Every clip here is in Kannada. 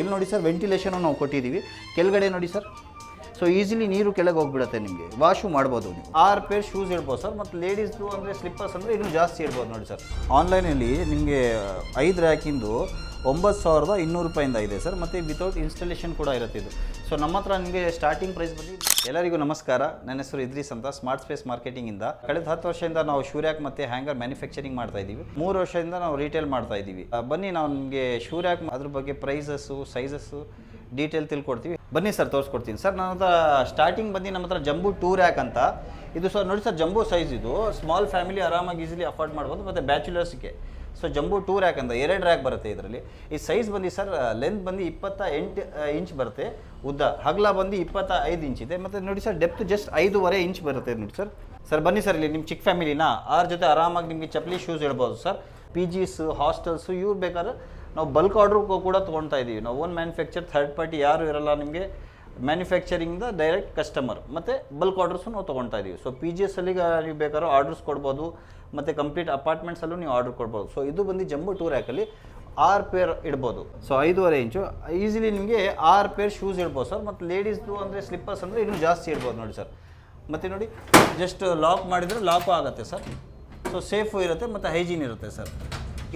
ಇಲ್ಲಿ ನೋಡಿ ಸರ್ ವೆಂಟಿಲೇಷನು ನಾವು ಕೊಟ್ಟಿದ್ದೀವಿ. ಕೆಳಗಡೆ ನೋಡಿ ಸರ್. ಸೊ ಈಸಿಲಿ ನೀರು ಕೆಳಗೆ ಹೋಗ್ಬಿಡುತ್ತೆ ನಿಮಗೆ. ವಾಶು ಮಾಡ್ಬೋದು ನೀವು. ಆರು ಪೇರ್ ಶೂಸ್ ಇಡ್ಬೋದು ಸರ್ ಮತ್ತು ಲೇಡೀಸ್ದು ಅಂದರೆ ಸ್ಲಿಪ್ಪರ್ಸ್ ಅಂದರೆ ಇನ್ನೂ ಜಾಸ್ತಿ ಇಡ್ಬೋದು ನೋಡಿ ಸರ್. ಆನ್ಲೈನಲ್ಲಿ ನಿಮಗೆ ಐದು ರ್ಯಾಕಿಂದು ಒಂಬತ್ತು ಸಾವಿರದ ಇನ್ನೂರು ರೂಪಾಯಿಂದ ಇದೆ ಸರ್, ಮತ್ತು ವಿತೌಟ್ ಇನ್ಸ್ಟಾಲೇಷನ್ ಕೂಡ ಇರುತ್ತೆ ಇದು. ಸೊ ನಮ್ಮ ಹತ್ರ ನಿಮಗೆ ಸ್ಟಾರ್ಟಿಂಗ್ ಪ್ರೈಸ್ ಬಂದು ಎಲ್ಲರಿಗೂ ನಮಸ್ಕಾರ. ನನ್ನ ಹೆಸರು ಇದ್ರೀಸ್ ಅಂತ ಸ್ಮಾರ್ಟ್ ಸ್ಪೇಸ್ ಮಾರ್ಕೆಟಿಂಗಿಂದ ಕಳೆದ ಹತ್ತು ವರ್ಷದಿಂದ ನಾವು ಶೂರ್ಯಾಕ್ ಮತ್ತು ಹ್ಯಾಂಗರ್ ಮ್ಯಾನುಫ್ಯಾಕ್ಚರಿಂಗ್ ಮಾಡ್ತಾ ಇದ್ದೀವಿ. ಮೂರು ವರ್ಷದಿಂದ ನಾವು ರಿಟೇಲ್ ಮಾಡ್ತಾ ಇದ್ದೀವಿ. ಬನ್ನಿ ನಾವು ನಿಮಗೆ ಶೂರ್ಯಾಕ್ ಅದ್ರ ಬಗ್ಗೆ ಪ್ರೈಸಸ್ಸು ಸೈಜಸ್ಸು ಡೀಟೇಲ್ ತಿಳ್ಕೊಡ್ತೀವಿ. ಬನ್ನಿ ಸರ್, ತೋರಿಸ್ಕೊಡ್ತೀನಿ. ಸರ್, ನನ್ನ ಹತ್ರ ಸ್ಟಾರ್ಟಿಂಗ್ ಬಂದು ನಮ್ಮ ಹತ್ರ ಜಂಬೂ ಟೂರ್ ರ್ಯಾಕ್ ಅಂತ. ಇದು ಸರ್, ನೋಡಿ ಸರ್, ಜಂಬೂ ಸೈಜ್ ಇದು. ಸ್ಮಾಲ್ ಫ್ಯಾಮಿಲಿ ಆರಾಮಾಗಿ ಈಸಿಲಿ ಅಫೋರ್ಡ್ ಮಾಡ್ಬೋದು ಮತ್ತು ಬ್ಯಾಚುಲರ್ಸ್ಗೆ ಸೊ ಜಂಬೂ ಟೂ ರ್ಯಾಕ್ ಅಂತ, ಎರಡು ರ್ಯಾಕ್ ಬರುತ್ತೆ ಇದರಲ್ಲಿ. ಈ ಸೈಜ್ ಬಂದು ಸರ್ ಲೆಂತ್ ಬಂದು ಇಪ್ಪತ್ತ ಎಂಟು ಇಂಚ್ ಬರುತ್ತೆ. ಉದ್ದ, ಹಗಲ ಬಂದು ಇಪ್ಪತ್ತ ಐದು ಇಂಚ್ ಇದೆ. ಮತ್ತು ನೋಡಿ ಸರ್ ಡೆಪ್ತ್ ಜಸ್ಟ್ ಐದೂವರೆ ಇಂಚ್ ಬರುತ್ತೆ ನೋಡಿ ಸರ್. ಸರ್, ಬನ್ನಿ ಸರ್, ಇಲ್ಲಿ ನಿಮ್ಮ ಚಿಕ್ಕ ಫ್ಯಾಮಿಲಿನ ಆರ ಜೊತೆ ಆರಾಮಾಗಿ ನಿಮಗೆ ಚಪ್ಪಲಿ ಶೂಸ್ ಇಡ್ಬೋದು ಸರ್. ಪಿ ಜಿಸ್ ಹಾಸ್ಟೆಲ್ಸು ಇವ್ರು ಬೇಕಾದ್ರೆ ನಾವು ಬಲ್ಕ್ ಆರ್ಡ್ರ್ ಕೂಡ ತೊಗೊಳ್ತಾ ಇದ್ದೀವಿ ನಾವು ಓನ್ ಮ್ಯಾನುಫ್ಯಾಕ್ಚರ್ ಥರ್ಡ್ ಪಾರ್ಟಿ ಯಾರು ಇರಲ್ಲ ನಿಮಗೆ. ಮ್ಯಾನುಫ್ಯಾಕ್ಚರಿಂಗ್ದ ಡೈರೆಕ್ಟ್ ಕಸ್ಟಮರ್ ಮತ್ತು ಬಲ್ಕ್ ಆರ್ಡರ್ಸು ನಾವು ತೊಗೊಳ್ತಾ ಇದ್ದೀವಿ ಸೊ ಪಿ ಜಿ ಎಸ್ ನೀವು ಬೇಕಾದ್ರೂ ಆರ್ಡರ್ಸ್ ಕೊಡ್ಬೋದು. ಮತ್ತು ಕಂಪ್ಲೀಟ್ ಅಪಾರ್ಟ್ಮೆಂಟ್ಸಲ್ಲೂ ನೀವು ಆರ್ಡರ್ ಕೊಡ್ಬೋದು. ಸೊ ಇದು ಬಂದು ಜಂಬು ಟೂರ್ ರ್ಯಾಕಲ್ಲಿ ಆರು ಪೇರ್ ಇಡ್ಬೋದು. ಸೊ ಐದೂವರೆ ಇಂಚು. ಈಸಿಲಿ ನಿಮಗೆ ಆರು ಪೇರ್ ಶೂಸ್ ಇಡ್ಬೋದು ಸರ್ ಮತ್ತು ಲೇಡೀಸ್ದು ಅಂದರೆ ಸ್ಲಿಪ್ಪರ್ಸ್ ಅಂದರೆ ಇನ್ನೂ ಜಾಸ್ತಿ ಇಡ್ಬೋದು ನೋಡಿ ಸರ್ ಮತ್ತು ನೋಡಿ ಜಸ್ಟ್ ಲಾಕ್ ಮಾಡಿದರೆ ಲಾಕು ಆಗುತ್ತೆ ಸರ್ ಸೊ ಸೇಫು ಇರುತ್ತೆ ಮತ್ತು ಹೈಜೀನ್ ಇರುತ್ತೆ ಸರ್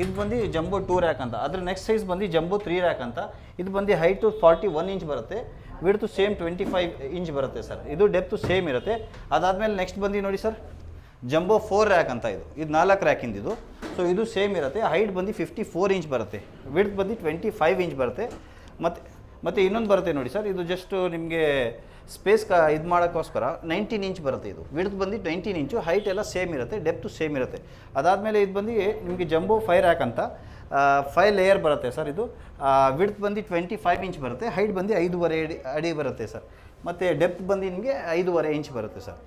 ಇದು ಬಂದು ಜಂಬೋ ಟೂ ರ್ಯಾಕ್ ಅಂತ. ಅದ್ರ ನೆಕ್ಸ್ಟ್ ಸೈಜ್ ಬಂದು ಜಂಬೋ ತ್ರೀ ರ್ಯಾಕ್ ಅಂತ. ಇದು ಬಂದು ಹೈಟು ಫಾರ್ಟಿ ಒನ್ ಇಂಚ್ ಬರುತ್ತೆ. Width same twenty five inch ಬರುತ್ತೆ ಸರ್ ಇದು ಡೆಪ್ತು ಸೇಮ್ ಇರುತ್ತೆ. ಅದಾದಮೇಲೆ ನೆಕ್ಸ್ಟ್ ಬಂದು ನೋಡಿ ಸರ್ ಜಂಬೋ ಫೋರ್ ರ್ಯಾಕ್ ಅಂತ ಇದು. ಇದು ನಾಲ್ಕು ರ್ಯಾಕಿಂದ ಇದು ಸೊ ಇದು ಸೇಮ್ ಇರುತ್ತೆ. ಹೈಟ್ ಬಂದು ಫಿಫ್ಟಿ ಫೋರ್ ಇಂಚ್ ಬರುತ್ತೆ. ವಿಡ್ತ್ ಬಂದು ಟ್ವೆಂಟಿ ಫೈವ್ ಇಂಚ್ ಬರುತ್ತೆ. ಮತ್ತು ಮತ್ತು ಇನ್ನೊಂದು ಬರುತ್ತೆ ನೋಡಿ ಸರ್ ಇದು ಜಸ್ಟು ನಿಮಗೆ ಸ್ಪೇಸ್ ಕ ಇದು ಮಾಡೋಕ್ಕೋಸ್ಕರ ನೈನ್ಟೀನ್ ಇಂಚ್ ಬರುತ್ತೆ ಇದು. ವಿಡ್ತ್ ಬಂದು ಟ್ವೆಂಟೀನ್ ಇಂಚು ಹೈಟ್ ಎಲ್ಲ ಸೇಮ್ ಇರುತ್ತೆ ಡೆಪ್ತು ಸೇಮ್ ಇರುತ್ತೆ. ಅದಾದಮೇಲೆ ಇದು ಬಂದು ನಿಮಗೆ ಜಂಬೋ ಫೈರ್ ಅಂತ ಫೈವ್ ಲೇಯರ್ ಬರುತ್ತೆ ಸರ್ ಇದು. ವಿಡ್ತ್ ಬಂದು ಟ್ವೆಂಟಿ ಫೈವ್ ಇಂಚ್ ಬರುತ್ತೆ ಹೈಟ್ ಬಂದು ಐದೂವರೆ ಅಡಿ ಅಡಿ ಬರುತ್ತೆ ಸರ್ ಮತ್ತು ಡೆಪ್ತ್ ಬಂದು ನಿಮಗೆ ಐದೂವರೆ ಇಂಚ್ ಬರುತ್ತೆ ಸರ್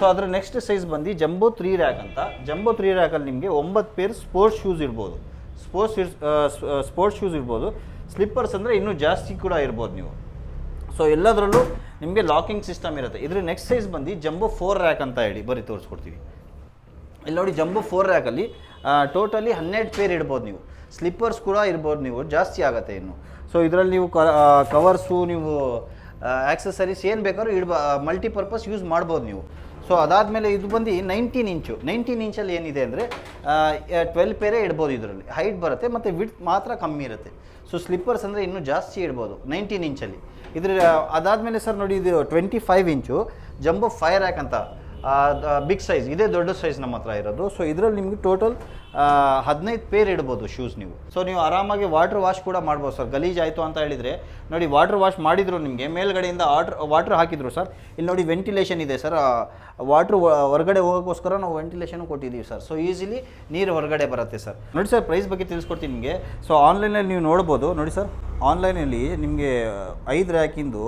ಸೊ ಅದರ ನೆಕ್ಸ್ಟ್ ಸೈಜ್ ಬಂದು ಜಂಬೋ ತ್ರೀ ರ್ಯಾಕ್ ಅಂತ. ಜಂಬೋ ತ್ರೀ ರ್ಯಾಕಲ್ಲಿ ನಿಮಗೆ ಒಂಬತ್ತು ಪೇರ್ ಸ್ಪೋರ್ಟ್ಸ್ ಶೂಸ್ ಇರ್ಬೋದು. ಸ್ಪೋರ್ಟ್ಸ್ ಸ್ಪೋರ್ಟ್ಸ್ ಶೂಸ್ ಇರ್ಬೋದು. ಸ್ಲಿಪ್ಪರ್ಸ್ ಅಂದರೆ ಇನ್ನೂ ಜಾಸ್ತಿ ಕೂಡ ಇರ್ಬೋದು ನೀವು. ಸೊ ಎಲ್ಲದರಲ್ಲೂ ನಿಮಗೆ ಲಾಕಿಂಗ್ ಸಿಸ್ಟಮ್ ಇರುತ್ತೆ. ಇದ್ರ ನೆಕ್ಸ್ಟ್ ಸೈಜ್ ಬಂದು ಜಂಬೋ ಫೋರ್ ರ್ಯಾಕ್ ಅಂತ ಹೇಳಿ ಬರೀ ತೋರಿಸ್ಕೊಡ್ತೀವಿ. ಇಲ್ಲಿ ನೋಡಿ ಜಂಬೋ ಫೋರ್ ರ್ಯಾಕಲ್ಲಿ ಟೋಟಲಿ ಹನ್ನೆರಡು ಪೇರ್ ಇಡ್ಬೋದು ನೀವು. ಸ್ಲಿಪ್ಪರ್ಸ್ ಕೂಡ ಇರ್ಬೋದು ನೀವು, ಜಾಸ್ತಿ ಆಗುತ್ತೆ ಇನ್ನು. ಸೊ ಇದರಲ್ಲಿ ನೀವು ಕವರ್ಸು ನೀವು ಆ್ಯಕ್ಸಸರೀಸ್ ಏನು ಬೇಕಾದ್ರೂ ಇಡ್ಬ ಮಲ್ಟಿಪರ್ಪಸ್ ಯೂಸ್ ಮಾಡ್ಬೋದು ನೀವು. ಸೊ ಅದಾದಮೇಲೆ ಇದು ಬಂದು ನೈನ್ಟೀನ್ ಇಂಚು. ನೈನ್ಟೀನ್ ಇಂಚಲ್ಲಿ ಏನಿದೆ ಅಂದರೆ ಟ್ವೆಲ್ ಪೇರೇ ಇಡ್ಬೋದು ಇದರಲ್ಲಿ. ಹೈಟ್ ಬರುತ್ತೆ ಮತ್ತು ವಿಡ್ತ್ ಮಾತ್ರ ಕಮ್ಮಿ ಇರುತ್ತೆ. ಸೊ ಸ್ಲಿಪ್ಪರ್ಸ್ ಅಂದರೆ ಇನ್ನೂ ಜಾಸ್ತಿ ಇಡ್ಬೋದು ನೈನ್ಟೀನ್ ಇಂಚಲ್ಲಿ. ಇದ್ರ, ಅದಾದಮೇಲೆ ಸರ್ ನೋಡಿ ಇದು twenty five inch. Jumbo five rack ಅಂತ. ಬಿಗ್ ಸೈಜ್ ಇದೇ ದೊಡ್ಡ ಸೈಜ್ ನಮ್ಮ ಹತ್ರ ಇರೋದು. ಸೊ ಇದರಲ್ಲಿ ನಿಮಗೆ ಟೋಟಲ್ ಹದಿನೈದು ಪೇರ್ ಇಡ್ಬೋದು ಶೂಸ್ ನೀವು. ಸೊ ನೀವು ಆರಾಮಾಗಿ ವಾಟರ್ ವಾಶ್ ಕೂಡ ಮಾಡ್ಬೋದು ಸರ್ ಗಲೀಜ್ ಆಯಿತು ಅಂತ ಹೇಳಿದರೆ, ನೋಡಿ ವಾಟರ್ ವಾಶ್ ಮಾಡಿದ್ರು ನಿಮಗೆ, ಮೇಲ್ಗಡೆಯಿಂದ ಆರ್ಡ್ರ್ ವಾಟ್ರ್ ಹಾಕಿದ್ರು ಸರ್ ಇಲ್ಲಿ ನೋಡಿ ವೆಂಟಿಲೇಷನ್ ಇದೆ ಸರ್ ವಾಟ್ರ್ ಹೊರಗಡೆ ಹೋಗೋಕ್ಕೋಸ್ಕರ ನಾವು ವೆಂಟಿಲೇಷನ್ ಕೊಟ್ಟಿದ್ದೀವಿ ಸರ್ ಸೊ ಈಸಿಲಿ ನೀರು ಹೊರಗಡೆ ಬರುತ್ತೆ ಸರ್ ನೋಡಿ ಸರ್ ಪ್ರೈಸ್ ಬಗ್ಗೆ ತಿಳಿಸ್ಕೊಡ್ತೀನಿ ನಿಮಗೆ. ಸೊ ಆನ್ಲೈನಲ್ಲಿ ನೀವು ನೋಡ್ಬೋದು. ನೋಡಿ ಸರ್ ಆನ್ಲೈನಲ್ಲಿ ನಿಮಗೆ ಐದು ರ್ಯಾಕಿಂದು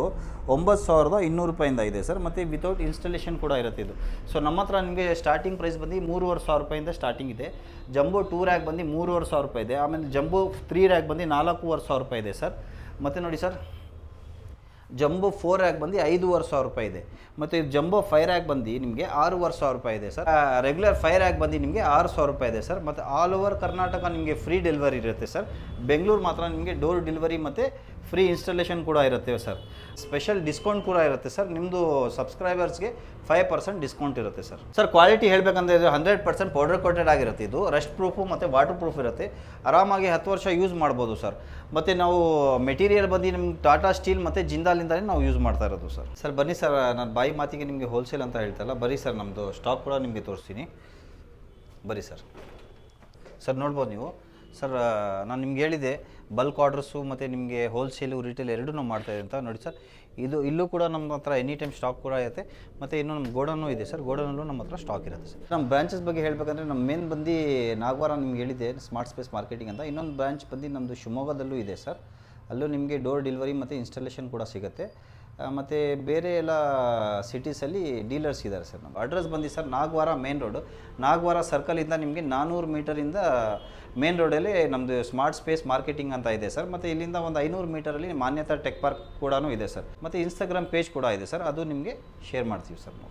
ಒಂಬತ್ತು ಸಾವಿರದ ಇನ್ನೂರು ರೂಪಾಯಿಂದ ಇದೆ ಸರ್, ಮತ್ತು ವಿತೌಟ್ ಇನ್ಸ್ಟಾಲೇಷನ್ ಕೂಡ ಇರುತ್ತೆ ಇದು. ಸೊ ನಮ್ಮ ಹತ್ರ ನಿಮಗೆ ಸ್ಟಾರ್ಟಿಂಗ್ ಪ್ರೈಸ್ ಬಂದು ಮೂರುವರೆ ಸಾವಿರ ರೂಪಾಯಿಂದ ಸ್ಟಾರ್ಟಿಂಗ್ ಇದೆ. ಜಂಬೋ ಟೂ ರ್ಯಾಕ್ ಬಂದು ಮೂರುವರೆ ಸಾವಿರ ರೂಪಾಯಿ ಇದೆ. ಆಮೇಲೆ ಜಂಬೋ ತ್ರೀ ರ್ಯಾಕ್ ಬಂದು ನಾಲ್ಕೂವರೆ ಸಾವಿರ ರೂಪಾಯಿ ಇದೆ ಸರ್. ಮತ್ತು ನೋಡಿ ಸರ್ ಜಂಬೋ ಫೋರ್ ರ್ಯಾಕ್ ಬಂದು ಐದೂವರೆ ಸಾವಿರ ರೂಪಾಯಿ ಇದೆ. ಮತ್ತು ಜಂಬೋ ಫೈವ್ ರ್ಯಾಕ್ ಬಂದು ನಿಮಗೆ ಆರೂವರೆ ಸಾವಿರ ರೂಪಾಯಿ ಇದೆ ಸರ್. ರೆಗ್ಯುಲರ್ ಫೈವ್ ರ್ಯಾಕ್ ಬಂದು ನಿಮಗೆ ಆರು ಸಾವಿರ ರೂಪಾಯಿ ಇದೆ ಸರ್. ಮತ್ತು ಆಲ್ ಓವರ್ ಕರ್ನಾಟಕ ನಿಮಗೆ ಫ್ರೀ ಡೆಲಿವರಿ ಇರುತ್ತೆ ಸರ್. ಬೆಂಗಳೂರು ಮಾತ್ರ ನಿಮಗೆ ಡೋರ್ ಡೆಲಿವರಿ ಮತ್ತು ಫ್ರೀ ಇನ್ಸ್ಟಾಲೇಷನ್ ಕೂಡ ಇರುತ್ತೆ ಸರ್. ಸ್ಪೆಷಲ್ ಡಿಸ್ಕೌಂಟ್ ಕೂಡ ಇರುತ್ತೆ ಸರ್. ನಿಮ್ಮದು ಸಬ್ಸ್ಕ್ರೈಬರ್ಸ್ಗೆ ಫೈವ್ ಪರ್ಸೆಂಟ್ ಡಿಸ್ಕೌಂಟ್ ಇರುತ್ತೆ ಸರ್. ಸರ್, ಕ್ವಾಲಿಟಿ ಹೇಳಬೇಕಂದ್ರೆ ಇದು ಹಂಡ್ರೆಡ್ ಪರ್ಸೆಂಟ್ ಪೌಡರ್ ಕೋಟೆಡ್ ಆಗಿರುತ್ತೆ ಇದು. ರಸ್ಟ್ ಪ್ರೂಫು ಮತ್ತು ವಾಟರ್ ಪ್ರೂಫ್ ಇರುತ್ತೆ. ಆರಾಮಾಗಿ ಹತ್ತು ವರ್ಷ ಯೂಸ್ ಮಾಡ್ಬೋದು ಸರ್. ಮತ್ತು ನಾವು ಮೆಟೀರಿಯಲ್ ಬಂದು ನಿಮ್ಗೆ ಟಾಟಾ ಸ್ಟೀಲ್ ಮತ್ತು ಜಿಂದಾಲಿಂದಲೇ ನಾವು ಯೂಸ್ ಮಾಡ್ತಾ ಇರೋದು ಸರ್. ಸರ್, ಬನ್ನಿ ಸರ್. ನಾನು ಬಾಯಿ ಮಾತಿಗೆ ನಿಮಗೆ ಹೋಲ್ಸೇಲ್ ಅಂತ ಹೇಳ್ತಲ್ಲ. ಬರೀ ಸರ್ ನಮ್ಮದು ಸ್ಟಾಕ್ ಕೂಡ ನಿಮಗೆ ತೋರಿಸ್ತೀನಿ. ಬರೀ ಸರ್. ಸರ್, ನೋಡ್ಬೋದು ನೀವು. ಸರ್ ನಾನು ನಿಮ್ಗೆ ಹೇಳಿದೆ ಬಲ್ಕ್ ಆರ್ಡರ್ಸು ಮತ್ತು ನಿಮಗೆ ಹೋಲ್ಸೇಲು ರಿಟೇಲ್ ಎರಡೂ ನಾವು ಮಾಡ್ತಾ ಅಂತ. ನೋಡಿ ಸರ್, ಇದು ಇಲ್ಲೂ ಕೂಡ ನಮ್ಮ ಹತ್ರ ಎನಿ ಟೈಮ್ ಸ್ಟಾಕ್ ಕೂಡ ಇರುತ್ತೆ ಮತ್ತು ಇನ್ನೂ ನಮ್ಮ ಗೋಡೌನು ಇದೆ ಸರ್ ಗೋಡನಲ್ಲೂ ನಮ್ಮ ಹತ್ರ ಸ್ಟಾಕ್ ಇರುತ್ತೆ ಸರ್. ನಮ್ಮ ಬ್ರಾಂಚಸ್ ಬಗ್ಗೆ ಹೇಳಬೇಕಂದ್ರೆ, ನಮ್ಮ ಮೇನ್ ಬಂದು ನಾಗವಾರ ನಿಮ್ಗೆ ಹೇಳಿದೆ ಸ್ಮಾರ್ಟ್ ಸ್ಪೇಸ್ ಮಾರ್ಕೆಟಿಂಗ್ ಅಂತ. ಇನ್ನೊಂದು ಬ್ರಾಂಚ್ ಬಂದು ನಮ್ಮದು ಶಿವಮೊಗ್ಗದಲ್ಲೂ ಇದೆ ಸರ್. ಅಲ್ಲೂ ನಿಮಗೆ ಡೋರ್ ಡೆಲಿವರಿ ಮತ್ತು ಇನ್ಸ್ಟಾಲೇಷನ್ ಕೂಡ ಸಿಗುತ್ತೆ. ಮತ್ತು ಬೇರೆ ಎಲ್ಲ ಸಿಟೀಸಲ್ಲಿ ಡೀಲರ್ಸ್ ಇದ್ದಾರೆ ಸರ್ ನಮ್ಮ ಅಡ್ರೆಸ್ ಬಂದು sir Nagavara main road Nagavara ಸರ್ಕಲಿಂದ ನಿಮಗೆ ನಾನ್ನೂರು ಮೀಟರಿಂದ ಮೇನ್ ರೋಡಲ್ಲಿ ನಮ್ಮದು ಸ್ಮಾರ್ಟ್ ಸ್ಪೇಸ್ ಮಾರ್ಕೆಟಿಂಗ್ ಅಂತ ಇದೆ ಸರ್. ಮತ್ತು ಇಲ್ಲಿಂದ ಒಂದು ಐನೂರು ಮೀಟರಲ್ಲಿ ಮಾನ್ಯತಾ ಟೆಕ್ ಪಾರ್ಕ್ ಕೂಡ ಇದೆ ಸರ್. ಮತ್ತು ಇನ್ಸ್ಟಾಗ್ರಾಮ್ ಪೇಜ್ ಕೂಡ ಇದೆ ಸರ್. ಅದು ನಿಮಗೆ ಶೇರ್ ಮಾಡ್ತೀವಿ ಸರ್ ನಾವು.